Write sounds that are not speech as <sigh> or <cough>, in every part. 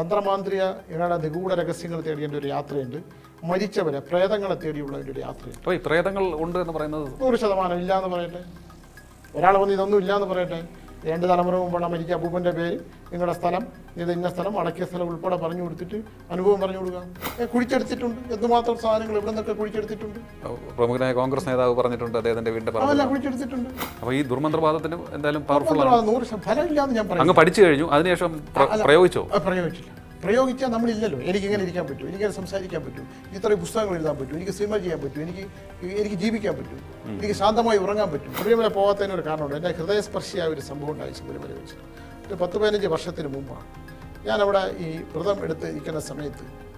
തന്ത്രമാന്ത്രികയുടെ നിഗൂഢ രഹസ്യങ്ങൾ തേടിയതിന്റെ ഒരു യാത്രയുണ്ട്. മരിച്ചവരെ പ്രേതങ്ങളെ തേടിയുള്ള ഒരു യാത്രയുണ്ട്. അപ്പോൾ ഈ പ്രേതങ്ങൾ ഉണ്ട് എന്ന് പറയുന്നത് നൂറ് ശതമാനം ഇല്ല എന്ന് പറയട്ടെ. ഒരാൾ വന്ന് ഇതൊന്നും ഇല്ല എന്ന് പറയട്ടെ. രണ്ട് തലമുറ മുമ്പുള്ള മരിക്കുക അപ്പൂപ്പന്റെ പേര്. നിങ്ങളുടെ സ്ഥലം ഇത് ഇന്ന സ്ഥലം അടക്കിയ സ്ഥലം ഉൾപ്പെടെ പറഞ്ഞു കൊടുത്തിട്ട് അനുഭവം പറഞ്ഞു കൊടുക്കുക. കുഴിച്ചെടുത്തിട്ടുണ്ട്. എന്തുമാത്രം സാധനങ്ങൾ ഇവിടെ നിന്നൊക്കെ കുഴിച്ചെടുത്തിട്ടുണ്ട്? പ്രമുഖനായ കോൺഗ്രസ് നേതാവ് പറഞ്ഞിട്ടുണ്ട് അദ്ദേഹത്തിന്റെ വീടിന്റെ അതല്ല കുഴിച്ചെടുത്തിട്ടുണ്ട്. അപ്പോൾ ഈ ദുർമന്ത്രവാദത്തിന് എന്തായാലും പവർഫുൾ ആണ്. നൂറ് ഫലമില്ലാന്ന് ഞാൻ പറഞ്ഞു അങ്ങ് പഠിച്ചു കഴിഞ്ഞു. അതിനുശേഷം പ്ര- പ്രയോഗിച്ചോ? പ്രയോഗിച്ചില്ല. പ്രയോഗിച്ചാൽ നമ്മളില്ലല്ലോ. എനിക്ക് ഇങ്ങനെ ഇരിക്കാൻ പറ്റും. എനിക്ക് സംസാരിക്കാൻ പറ്റും. ഇത്രയും പുസ്തകങ്ങൾ എഴുതാൻ പറ്റും. എനിക്ക് സിനിമ ചെയ്യാൻ പറ്റും. എനിക്ക് എനിക്ക് ജീവിക്കാൻ പറ്റും. എനിക്ക് ശാന്തമായി ഉറങ്ങാൻ പറ്റും. ശബരിമല പോകാത്തതിന് ഒരു കാരണമുണ്ട്. എന്റെ ഹൃദയസ്പർശിയായ ഒരു സംഭവം ഉണ്ടായി ശബരിമല വെച്ച് ഒരു പത്ത് പതിനഞ്ച് വർഷത്തിന് മുമ്പാണ്. ഞാനവിടെ ഈ വ്രതം എടുത്ത് ഇരിക്കുന്ന സമയത്ത്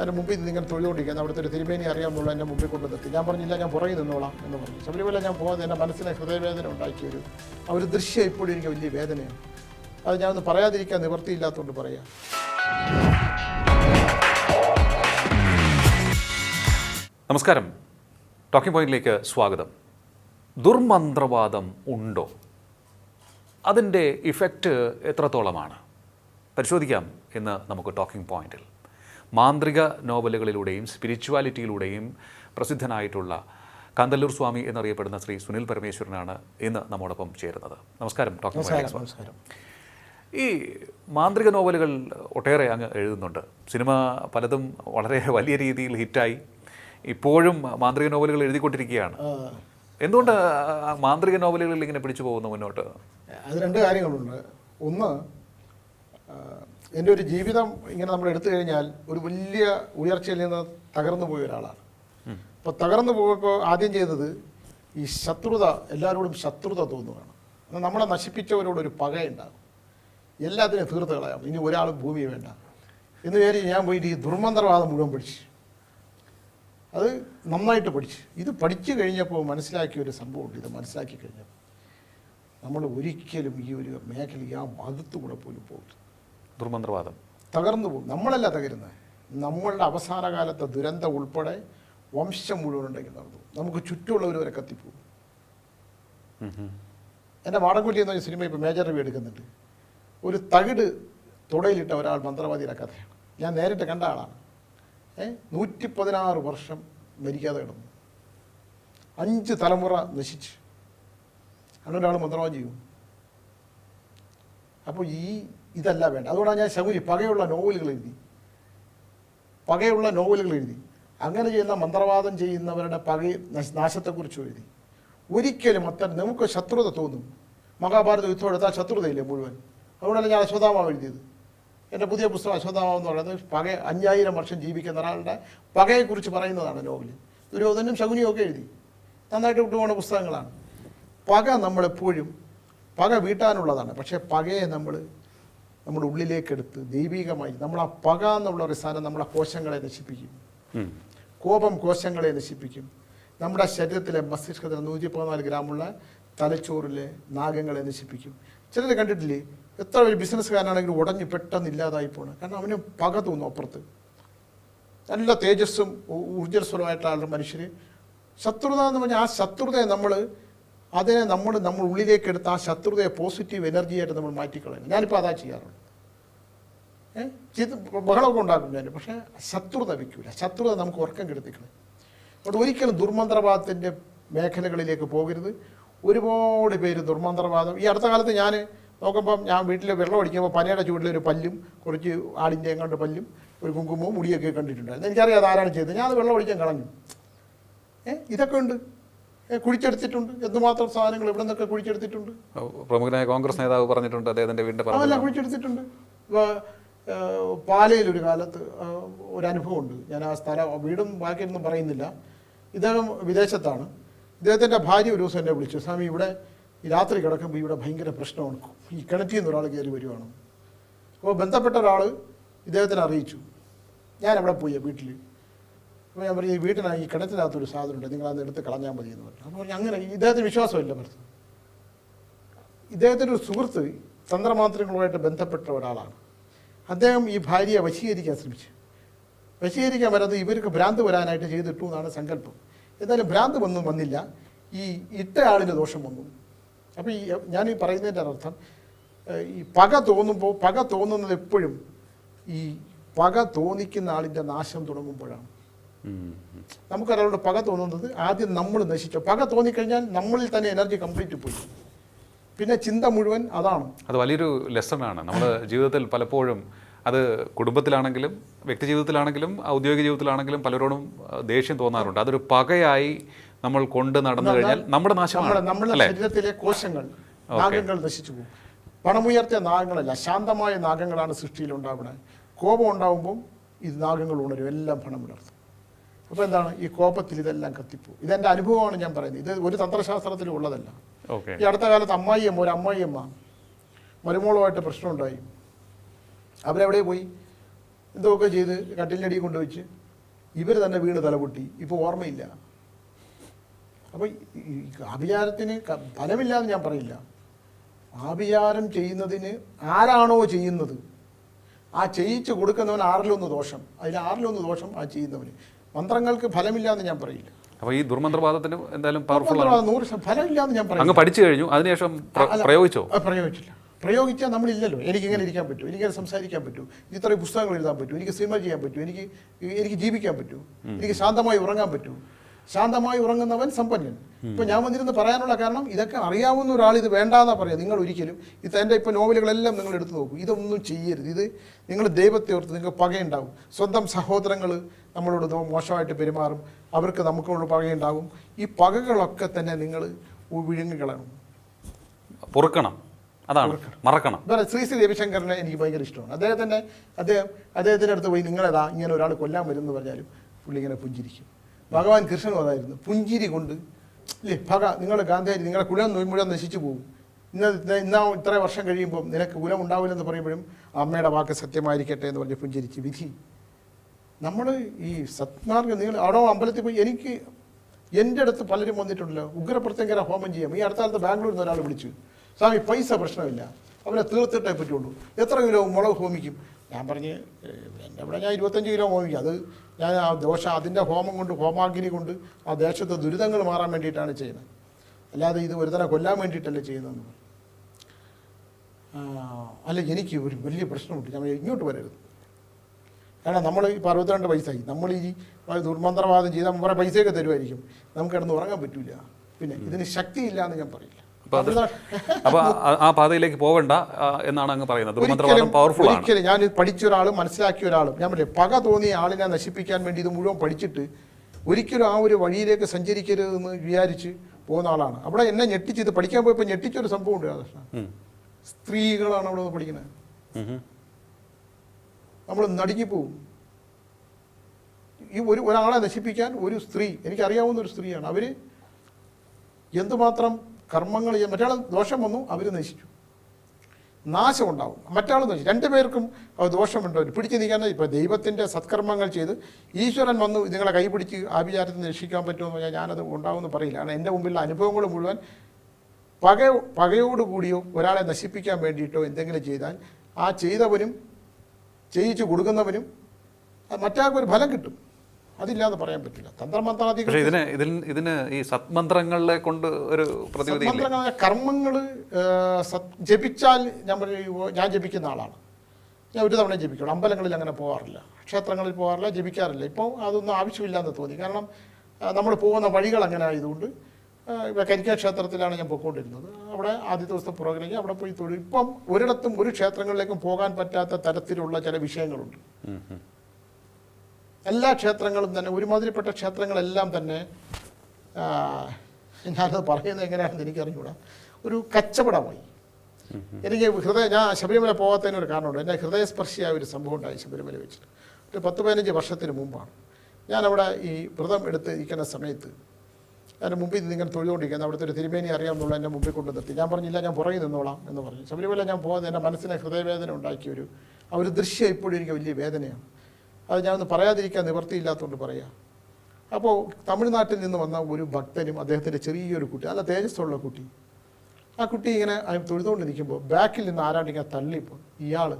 എന്റെ മുമ്പിൽ നിന്ന് ഇങ്ങനെ തൊഴിലുകൊണ്ടിരിക്കുന്നത് അവിടുത്തെ ഒരു തിരുമേനി അറിയാമെന്നുള്ള എന്റെ മുമ്പിൽ കൊണ്ട് നിർത്തി ഞാൻ പറഞ്ഞില്ല ഞാൻ പുറകിൽ നിന്നോളാം എന്ന് പറഞ്ഞു. ശബരിമല ഞാൻ പോകാതെ എന്റെ മനസ്സിനെ ഹൃദയവേദന ഉണ്ടാക്കിയൊരു ആ ഒരു ദൃശ്യം ഇപ്പോഴും എനിക്ക് വലിയ വേദനയാണ്. അത് ഞാനൊന്ന് പറയാതിരിക്കാൻ നിവൃത്തിയില്ലാത്തതുകൊണ്ട് പറയാം. നമസ്കാരം. ടോക്കിംഗ് പോയിന്റിലേക്ക് സ്വാഗതം. ദുർമന്ത്രവാദം ഉണ്ടോ? അതിന്റെ ഇഫക്റ്റ് എത്രത്തോളമാണ്? പരിശോധിക്കാം ഇന്ന് നമുക്ക് ടോക്കിംഗ് പോയിന്റിൽ മാന്ത്രിക നോവലുകളിലൂടെയും സ്പിരിച്വാലിറ്റിയിലൂടെയും പ്രസിദ്ധനായിട്ടുള്ള കാന്തല്ലൂർ സ്വാമി എന്നറിയപ്പെടുന്ന ശ്രീ സുനിൽ പരമേശ്വരനാണ് ഇന്ന് നമ്മോടൊപ്പം ചേരുന്നത്. നമസ്കാരം ടോക്കിംഗ് പോയിന്റ് ഈ മാന്ത്രിക നോവലുകൾ ഒട്ടേറെ അങ്ങ് എഴുതുന്നുണ്ട്. സിനിമ പലതും വളരെ വലിയ രീതിയിൽ ഹിറ്റായി. ഇപ്പോഴും മാന്ത്രിക നോവലുകൾ എഴുതിക്കൊണ്ടിരിക്കുകയാണ്. എന്തുകൊണ്ട് മാന്ത്രിക നോവലുകളിൽ ഇങ്ങനെ പിടിച്ചു പോകുന്നു മുന്നോട്ട്? അത് രണ്ട് കാര്യങ്ങളുണ്ട്. ഒന്ന് എന്റെ ഒരു ജീവിതം ഇങ്ങനെ നമ്മൾ എടുത്തു കഴിഞ്ഞാൽ ഒരു വലിയ ഉയർച്ചയിൽ നിന്ന് തകർന്നു പോയ ഒരാളാണ്. അപ്പോൾ തകർന്നു പോകുമ്പോൾ ആദ്യം ചെയ്തത് ഈ ശത്രുത എല്ലാവരോടും ശത്രുത തോന്നുകയാണ്. നമ്മളെ നശിപ്പിച്ചവരോടൊരു പകയുണ്ടാകും എല്ലാത്തിനും തീർത്ത് കളയാം. ഇനി ഒരാളും ഭൂമി വേണ്ട. എന്ന് വിചാരിച്ച് ഞാൻ പോയിട്ട് ഈ ദുർമന്ത്രവാദം മുഴുവൻ പഠിച്ചു. അത് നന്നായിട്ട് പഠിച്ചു. ഇത് പഠിച്ചു കഴിഞ്ഞപ്പോൾ മനസ്സിലാക്കിയ ഒരു സംഭവമുണ്ട്. ഇത് മനസ്സിലാക്കി കഴിഞ്ഞപ്പോൾ നമ്മൾ ഒരിക്കലും ഈ ഒരു മേഖല ആ മതത്തുകൂടെ പോലും പോകില്ല ദുർമന്ത്രവാദം. തകർന്നു പോകും. നമ്മളല്ല തകരുന്നത് നമ്മളുടെ അവസാന കാലത്തെ ദുരന്തം ഉൾപ്പെടെ വംശം മുഴുവൻ ഉണ്ടെങ്കിൽ നടന്നു നമുക്ക് ചുറ്റുമുള്ളവർ വരെ കത്തിപ്പോകും. എന്റെ മാടൻകുട്ടി എന്ന പറഞ്ഞ സിനിമ ഇപ്പോൾ മേജർ റിവ്യൂ എടുക്കുന്നുണ്ട്. ഒരു തകിട് തുടയിലിട്ട ഒരാൾ മന്ത്രവാദിയുടെ കഥയാണ്. ഞാൻ നേരിട്ട് കണ്ട ആളാണ്. ഏ നൂറ്റി പതിനാറ് വർഷം മരിക്കാതെ കിടന്നു. അഞ്ച് തലമുറ നശിച്ച്. അങ്ങനെ ഒരാൾ മന്ത്രവാദം ചെയ്യും അപ്പോൾ ഈ ഇതല്ല വേണ്ട അതുകൊണ്ടാണ് ഞാൻ ശകുനി പകയുള്ള നോവലുകൾ എഴുതി. പകയുള്ള നോവലുകൾ എഴുതി. അങ്ങനെ ചെയ്യുന്ന മന്ത്രവാദം ചെയ്യുന്നവരുടെ പക നാശത്തെക്കുറിച്ച് എഴുതി. ഒരിക്കലും അത്തരം നമുക്ക് ശത്രുത തോന്നും. മഹാഭാരത യുദ്ധം എടുത്താൽ ശത്രുതയില്ലേ മുഴുവൻ? അതുകൊണ്ടല്ല ഞാൻ അശ്വതാമ എഴുതിയത്. എന്റെ പുതിയ പുസ്തകം അശ്വതാമ എന്ന് പറയുന്നത് പക അഞ്ചായിരം വർഷം ജീവിക്കുന്ന ഒരാളുടെ പകയെക്കുറിച്ച് പറയുന്നതാണ് നോവൽ. ദുര്യോധനും ശകുനിയും ഒക്കെ എഴുതി. നന്നായിട്ട് വിട്ടുപോകുന്ന പുസ്തകങ്ങളാണ്. പക നമ്മളെപ്പോഴും പക വീട്ടാനുള്ളതാണ്. പക്ഷേ പകയെ നമ്മൾ നമ്മുടെ ഉള്ളിലേക്കെടുത്ത് ദൈവികമായി നമ്മൾ ആ പക എന്നുള്ള ഒരു സാധനം നമ്മളെ കോശങ്ങളെ നശിപ്പിക്കും. കോപം കോശങ്ങളെ നശിപ്പിക്കും. നമ്മുടെ ശരീരത്തിലെ മസ്തിഷ്കത്തിലെ നൂറ്റി പതിനാല് ഗ്രാമുള്ള തലച്ചോറിലെ നാഗങ്ങളെ നശിപ്പിക്കും. ചിലർ കണ്ടിട്ടില്ലേ? എത്ര വലിയ ബിസിനസ്സുകാരനാണെങ്കിലും ഉടഞ്ഞ് പെട്ടെന്ന് ഇല്ലാതായി പോണ്. കാരണം അവന് പക തോന്നും അപ്പുറത്ത്. നല്ല തേജസ്സും ഊർജസ്വലമായിട്ടുള്ള മനുഷ്യർ ശത്രുത എന്ന് പറഞ്ഞാൽ ആ ശത്രുതയെ നമ്മൾ അതിനെ നമ്മൾ നമ്മൾ ഉള്ളിലേക്ക് എടുത്ത് ആ ശത്രുതയെ പോസിറ്റീവ് എനർജിയായിട്ട് നമ്മൾ മാറ്റിക്കളയുന്നു. ഞാനിപ്പോൾ അതാ ചെയ്യാറുണ്ട് ഏഹ് ചെയ്ത് ബഹളമൊക്കെ ഉണ്ടാക്കും ഞാൻ പക്ഷേ ശത്രുത വയ്ക്കൂല ശത്രുത നമുക്ക് ഉറക്കം കെടുത്തിക്കളയും അതുകൊണ്ട് ഒരിക്കലും ദുർമന്ത്രവാദത്തിന്റെ മേഖലകളിലേക്ക് പോകരുത്. ഒരുപാട് പേര് ദുർമന്ത്രവാദം. ഈ അടുത്ത കാലത്ത് ഞാൻ നോക്കുമ്പം ഞാൻ വീട്ടിൽ വെള്ളം അടിക്കുമ്പോൾ പനയുടെ ചൂടിൽ ഒരു പല്ലും കുറച്ച് ആടിന്റെ എങ്ങാണ്ട് പല്ലും ഒരു കുങ്കുമവും മുടിയൊക്കെ കണ്ടിട്ടുണ്ടായിരുന്നു. എനിക്കറിയാം അതാരാണ് ആരാണ് ചെയ്തത്. ഞാൻ അത് വെള്ളം അടിക്കാൻ കളഞ്ഞു. ഏ ഇതൊക്കെ ഉണ്ട്. കുഴിച്ചെടുത്തിട്ടുണ്ട്. എന്തുമാത്രം സാധനങ്ങൾ ഇവിടെ നിന്നൊക്കെ കുഴിച്ചെടുത്തിട്ടുണ്ട്. പ്രമുഖനായ കോൺഗ്രസ് നേതാവ് പറഞ്ഞിട്ടുണ്ട് അദ്ദേഹത്തിന്റെ വീടിന്റെ പറഞ്ഞു അതല്ല കുഴിച്ചെടുത്തിട്ടുണ്ട്. പാലയിൽ ഒരു കാലത്ത് ഒരു അനുഭവം ഉണ്ട്. ഞാൻ ആ സ്ഥലം വീടും ബാക്കിയൊന്നും പറയുന്നില്ല. ഇദ്ദേഹം വിദേശത്താണ്. ഇദ്ദേഹത്തിന്റെ ഭാര്യ ഒരു ദിവസം എന്നെ വിളിച്ചു. സ്വാമി ഇവിടെ രാത്രി കിടക്കുമ്പോൾ ഇവിടെ ഭയങ്കര പ്രശ്നമാണ്. ഈ കിണറ്റിൽ നിന്ന് ഒരാൾ കയറി വരുവാണ്. അപ്പോൾ ബന്ധപ്പെട്ട ഒരാൾ ഇദ്ദേഹത്തിനെ അറിയിച്ചു. ഞാൻ അവിടെ പോയി വീട്ടിൽ അപ്പോൾ ഞാൻ പറഞ്ഞു ഈ വീട്ടിനായി ഈ കിണറ്റിനകത്തൊരു സാധനമുണ്ട് നിങ്ങൾ അത് എടുത്ത് കളഞ്ഞാൽ മതി എന്ന് പറഞ്ഞു. അപ്പോൾ അങ്ങനെ ഇദ്ദേഹത്തിന് വിശ്വാസമില്ല പറഞ്ഞു ഇദ്ദേഹത്തിന്റെ ഒരു സുഹൃത്ത് തന്ത്രമാന്ത്രങ്ങളുമായിട്ട് ബന്ധപ്പെട്ട ഒരാളാണ്. അദ്ദേഹം ഈ ഭാര്യയെ വശീകരിക്കാൻ ശ്രമിച്ചു. വശീകരിക്കാൻ വരാതെ ഇവർക്ക് ഭ്രാന്ത് വരാനായിട്ട് ചെയ്തിട്ടു എന്നാണ് സങ്കല്പം. എന്നാലും ഭ്രാന്ത് ഒന്നും വന്നില്ല. ഈ ഇട്ട ആളിന് ദോഷം വന്നു. അപ്പോൾ ഈ ഞാൻ ഈ പറയുന്നതിന്റെ അർത്ഥം ഈ പക തോന്നുമ്പോൾ പക തോന്നുന്നത് എപ്പോഴും ഈ പക തോന്നിക്കുന്ന ആളിന്റെ നാശം തുടങ്ങുമ്പോഴാണ്. നമുക്കൊരാളോട് പക തോന്നുന്നത് ആദ്യം നമ്മൾ നശിച്ചു. പക തോന്നിക്കഴിഞ്ഞാൽ നമ്മളിൽ തന്നെ എനർജി കംപ്ലീറ്റ് പോയി. പിന്നെ ചിന്ത മുഴുവൻ അതാണ്. അത് വലിയൊരു ലെസണാണ് നമ്മൾ <laughs> ജീവിതത്തിൽ പലപ്പോഴും അത് കുടുംബത്തിലാണെങ്കിലും വ്യക്തി ജീവിതത്തിലാണെങ്കിലും ഔദ്യോഗിക ജീവിതത്തിലാണെങ്കിലും പലരോടും ദേഷ്യം തോന്നാറുണ്ട്. അതൊരു പകയായി നമ്മൾ കൊണ്ട് നടന്നു കഴിഞ്ഞാൽ നമ്മുടെ നാശമാണ് നമ്മുടെ ശരീരത്തിലെ കോശങ്ങൾ നാഗങ്ങൾ നശിച്ചു പോകും പണമുയർത്തിയ നാഗങ്ങളല്ല ശാന്തമായ നാഗങ്ങളാണ് സൃഷ്ടിയിൽ ഉണ്ടാവുന്നത്. കോപം ഉണ്ടാവുമ്പോൾ ഇത് നാഗങ്ങൾ ഉണരും എല്ലാം പണം ഉണർത്തും. അപ്പോൾ എന്താണ്? ഈ കോപത്തിൽ ഇതെല്ലാം കത്തിപ്പോവും ഇതെന്റെ അനുഭവമാണ് ഞാൻ പറയുന്നത്. ഇത് ഒരു തന്ത്രശാസ്ത്രത്തിലും ഉള്ളതല്ല. ഈ അടുത്ത കാലത്ത് അമ്മായിയമ്മ ഒരു അമ്മായിയമ്മ മരുമോളുമായിട്ട് പ്രശ്നമുണ്ടായി. അവരെവിടെ പോയി? എന്തൊക്കെ ചെയ്ത്? കട്ടിലിനടി കൊണ്ടുവച്ച്. ഇവർ തന്നെ വീണ് തലപൊട്ടി. ഇപ്പോൾ ഓർമ്മയില്ല. അപ്പോൾ ഈ ആഭിചാരത്തിന് ഫലമില്ല ഫലമില്ലാന്ന് ഞാൻ പറയില്ല. ആഭിചാരം ചെയ്യുന്നതിന് ആരാണോ ചെയ്യുന്നത്? ആ ചെയ്യിച്ച് കൊടുക്കുന്നവൻ ആറിലൊന്ന് ദോഷം. അതിൽ ആറിലൊന്ന് ദോഷം? ആ ചെയ്യുന്നവന്. മന്ത്രങ്ങൾക്ക് ഫലമില്ലാന്ന് ഞാൻ പറയില്ല. അപ്പോൾ ഈ ദുർമന്ത്രവാദത്തിന് എന്തായാലും പവർഫുൾ നൂറ് ഫലമില്ലാന്ന് ഞാൻ പറയില്ല. അങ്ങ് പഠിച്ചു കഴിഞ്ഞു. അതിനുശേഷം. പ്രയോഗിച്ചോ? പ്രയോഗിച്ചില്ല. പ്രയോഗിച്ചാൽ നമ്മളില്ലല്ലോ. എനിക്ക് ഇങ്ങനെ ഇരിക്കാൻ പറ്റും. എനിക്കിങ്ങനെ സംസാരിക്കാൻ പറ്റും. ഇത്രയും പുസ്തകങ്ങൾ എഴുതാൻ പറ്റും. എനിക്ക് സിനിമ ചെയ്യാൻ പറ്റും. എനിക്ക് എനിക്ക് ജീവിക്കാൻ പറ്റും. എനിക്ക് ശാന്തമായി ഉറങ്ങാൻ പറ്റും. ശാന്തമായി ഉറങ്ങുന്നവൻ സമ്പന്നൻ. ഇപ്പൊ ഞാൻ വന്നിരുന്ന് പറയാനുള്ള കാരണം ഇതൊക്കെ അറിയാവുന്ന ഒരാൾ ഇത് വേണ്ടാന്നാ പറയാം. നിങ്ങൾ ഒരിക്കലും ഇത് എന്റെ ഇപ്പൊ നോവലുകളെല്ലാം നിങ്ങൾ എടുത്തു നോക്കും. ഇതൊന്നും ചെയ്യരുത്. ഇത് നിങ്ങൾ ദൈവത്തെ ഓർത്ത് നിങ്ങൾക്ക് പകയുണ്ടാവും. സ്വന്തം സഹോദരങ്ങൾ നമ്മളോട് മോശമായിട്ട് പെരുമാറും. അവർക്ക് നമുക്കോട് പകയുണ്ടാവും. ഈ പകകളൊക്കെ തന്നെ നിങ്ങൾ വിഴുങ്ങിക്കളയണം പൊറുക്കണം. അതാണ്. മറക്കണം. ശ്രീ ശ്രീ രവിശങ്കറിനെ എനിക്ക് ഭയങ്കര ഇഷ്ടമാണ്. അദ്ദേഹത്തിന്റെ അദ്ദേഹം അദ്ദേഹത്തിന്റെ അടുത്ത് പോയി നിങ്ങളേതാ ഇങ്ങനെ ഒരാൾ കൊല്ലാൻ വരുന്നു പറഞ്ഞാലും പുള്ളി ഇങ്ങനെ പുഞ്ചിരിക്കും. ഭഗവാൻ കൃഷ്ണൻ അതായിരുന്നു പുഞ്ചിരി കൊണ്ട് ഇല്ലേ ഭഗ നിങ്ങൾ ഗാന്ധാരി നിങ്ങളെ കുലം മുഴുവൻ നശിച്ചു പോകും. ഇന്ന- ഇന്നാ ഇത്ര വർഷം കഴിയുമ്പോൾ നിനക്ക് കുലം ഉണ്ടാവില്ലെന്ന് പറയുമ്പോഴും അമ്മയുടെ വാക്ക് സത്യമായിരിക്കട്ടെ എന്ന് പറഞ്ഞ് പുഞ്ചിരിച്ച് വിധി. നമ്മൾ ഈ സത്മാർഗം നിങ്ങൾ അവിടെ അമ്പലത്തിൽ പോയി? എനിക്ക് എന്റെ അടുത്ത് പലരും വന്നിട്ടുണ്ടല്ലോ. ഉഗ്രപ്രത്യങ്കര ഹോമം ചെയ്യാം. ഈ അടുത്ത കാലത്ത് ബാംഗ്ലൂരിൽ നിന്ന് ഒരാൾ വിളിച്ചു. സ്വാമി പൈസ പ്രശ്നമില്ല. അവനെ തീർത്തിട്ടേ പറ്റുള്ളൂ. എത്ര കിലോ മുളക് ഹോമിക്കും? ഞാൻ പറഞ്ഞ് "ഏഹ്, എന്റെ ഇവിടെ ഞാൻ ഇരുപത്തഞ്ച് കിലോ ഹോമിക്കും അത് ഞാൻ ആ ദോഷ അതിന്റെ ഹോമം കൊണ്ട് ഹോമാഗ്നി കൊണ്ട് ആ ദേശത്തെ ദുരിതങ്ങൾ മാറാൻ വേണ്ടിയിട്ടാണ് ചെയ്യുന്നത്. അല്ലാതെ ഇത് ഒരു ഒരുതനെ കൊല്ലാൻ വേണ്ടിയിട്ടല്ലേ ചെയ്യുന്നതെന്ന്. അല്ല എനിക്ക് ഒരു വലിയ പ്രശ്നമുണ്ട്. ഞാൻ ഇങ്ങോട്ട് വരരുത്. കാരണം നമ്മൾ ഈ അറുപത്തിരണ്ട് പൈസയായി. നമ്മൾ ഈ ദുർമന്ത്രവാദം ചെയ്താൽ കുറേ പൈസയൊക്കെ തരുമായിരിക്കും. നമുക്ക് കിടന്ന് ഉറങ്ങാൻ പറ്റില്ല പിന്നെ ഇതിന് ശക്തിയില്ല എന്ന് ഞാൻ പറയില്ല. അപ്പൊ അത് ആ- പാതയിലേക്ക് പോകണ്ട എന്നാണ് അങ്ങ് പറയുന്നത്. ദുർമന്ത്രവാദം പവർഫുൾ ആണ്. ഒരിക്കലും ഞാൻ പഠിച്ച ഒരാളും മനസ്സിലാക്കിയ ഒരാളും ഞാൻ പറയാം പക തോന്നിയ ആളിനെ നശിപ്പിക്കാൻ വേണ്ടി ഇത് മുഴുവൻ പഠിച്ചിട്ട് ഒരിക്കലും ആ ഒരു വഴിയിലേക്ക് സഞ്ചരിക്കരുതെന്ന് വിചാരിച്ച് പോകുന്ന ആളാണ്. അവിടെ എന്നെ ഞെട്ടിച്ച് ഇത് പഠിക്കാൻ പോയപ്പോൾ ഞെട്ടിച്ചൊരു സംഭവം ഉണ്ട് രാധാകൃഷ്ണ സ്ത്രീകളാണ് അവിടെ പഠിക്കുന്നത് നമ്മൾ നടുങ്ങി നമ്മൾ നടുങ്ങിപ്പോവും. ഈ ഒരു ഒരാളെ നശിപ്പിക്കാൻ ഒരു സ്ത്രീ എനിക്കറിയാവുന്ന ഒരു സ്ത്രീയാണ്. അവർ എന്തുമാത്രം കർമ്മങ്ങൾ ചെയ്യാൻ മറ്റയാൾ ദോഷം വന്നു അവർ നശിച്ചു. നാശം ഉണ്ടാവും. മറ്റാൾ നശിച്ചു. രണ്ടുപേർക്കും ദോഷമുണ്ടോ പിടിച്ചു നീക്കാൻ ഇപ്പോൾ ദൈവത്തിന്റെ സത്കർമ്മങ്ങൾ ചെയ്ത് ഈശ്വരൻ വന്നു നിങ്ങളെ കൈപിടിച്ച് ആഭിചാരത്തിൽ രക്ഷിക്കാൻ പറ്റുമെന്ന് പറഞ്ഞാൽ ഞാനത് ഉണ്ടാവുമെന്ന് പറയില്ല. കാരണം എന്റെ മുമ്പിലുള്ള അനുഭവങ്ങൾ മുഴുവൻ പക പകയോടുകൂടിയോ ഒരാളെ നശിപ്പിക്കാൻ വേണ്ടിയിട്ടോ എന്തെങ്കിലും ചെയ്താൽ ആ ചെയ്തവനും ചെയ്യിച്ചു കൊടുക്കുന്നവനും മറ്റാൾക്കൊരു ഫലം കിട്ടും. അതില്ലാതെ പറയാൻ പറ്റില്ല. തന്ത്രമന്ത്രാധികൾ പക്ഷെ ഇതിന് ഇതിന് ഈ സത്മന്ത്രങ്ങളെ കൊണ്ട് ഒരു പ്രതിവിധി ഇല്ലേ സന്മന്ത്രങ്ങളായ കർമ്മങ്ങൾ ജപിച്ചാൽ ഞാൻ പറയും ഞാൻ ജപിക്കുന്ന ആളാണ്. ഞാൻ ഒരു തവണ ജപിക്കുള്ളൂ. അമ്പലങ്ങളിൽ അങ്ങനെ പോകാറില്ല ക്ഷേത്രങ്ങളിൽ പോകാറില്ല ജപിക്കാറില്ല. ഇപ്പോൾ അതൊന്നും ആവശ്യമില്ലാന്ന് തോന്നി. കാരണം നമ്മൾ പോകുന്ന വഴികൾ അങ്ങനെ ആയതുകൊണ്ട് ആ, ഇപ്പൊ കരിക്ക ക്ഷേത്രത്തിലാണ് ഞാൻ പോയിക്കൊണ്ടിരുന്നത്. അവിടെ ആദ്യ ദിവസത്തെ പ്രോഗ്രാം അവിടെ പോയി തൊഴിൽ ഇപ്പം ഒരിടത്തും ഒരു ക്ഷേത്രങ്ങളിലേക്കും പോകാൻ പറ്റാത്ത തരത്തിലുള്ള ചില വിഷയങ്ങളുണ്ട്. ഉം ഉം. എല്ലാ ക്ഷേത്രങ്ങളും തന്നെ ഒരുമാതിരിപ്പെട്ട ക്ഷേത്രങ്ങളെല്ലാം തന്നെ ഞാനത് പറയുന്നത് എങ്ങനെയാണെന്ന് എനിക്കറിഞ്ഞൂടാ. ഒരു കച്ചവടമായി. എനിക്ക് ഹൃദയ ഞാൻ ശബരിമല പോകാത്തതിന് ഒരു കാരണമുണ്ട്. എന്റെ ഹൃദയസ്പർശിയായ ഒരു സംഭവം ഉണ്ടായി ശബരിമല വെച്ചിട്ട്. ഒരു പത്ത് പതിനഞ്ച് വർഷത്തിന് മുമ്പാണ്. ഞാനവിടെ ഈ വ്രതം എടുത്ത് ഇരിക്കുന്ന സമയത്ത് എന്റെ മുമ്പിൽ നിന്ന് ഇങ്ങനെ തൊഴുതുകൊണ്ടിരിക്കുന്നത് അവിടുത്തെ ഒരു തിരുമേനി അറിയാമെന്നുള്ള എന്റെ മുമ്പിൽ കൊണ്ട് നിർത്തി. ഞാൻ പറഞ്ഞില്ല ഞാൻ പുറകിൽ നിന്നോളാം എന്ന് പറഞ്ഞു. ശബരിമല ഞാൻ പോകുന്നത് എന്റെ മനസ്സിനെ ഹൃദയവേദന ഉണ്ടാക്കിയ ഒരു ആ ഒരു ദൃശ്യം ഇപ്പോഴും എനിക്ക് വലിയ വേദനയാണ്. അത് ഞാനൊന്ന് പറയാതിരിക്കാൻ നിവർത്തിയില്ലാത്തതുകൊണ്ട് പറയാം. അപ്പോൾ തമിഴ്നാട്ടിൽ നിന്ന് വന്ന ഒരു ഭക്തനും അദ്ദേഹത്തിന്റെ ചെറിയൊരു കുട്ടി നല്ല തേജസ്സുള്ള കുട്ടി. ആ കുട്ടി ഇങ്ങനെ തൊഴുതുകൊണ്ടിരിക്കുമ്പോൾ ബാക്കിൽ നിന്ന് ആരാണ്ട് ഇങ്ങനെ തള്ളിപ്പോൾ ഇയാൾ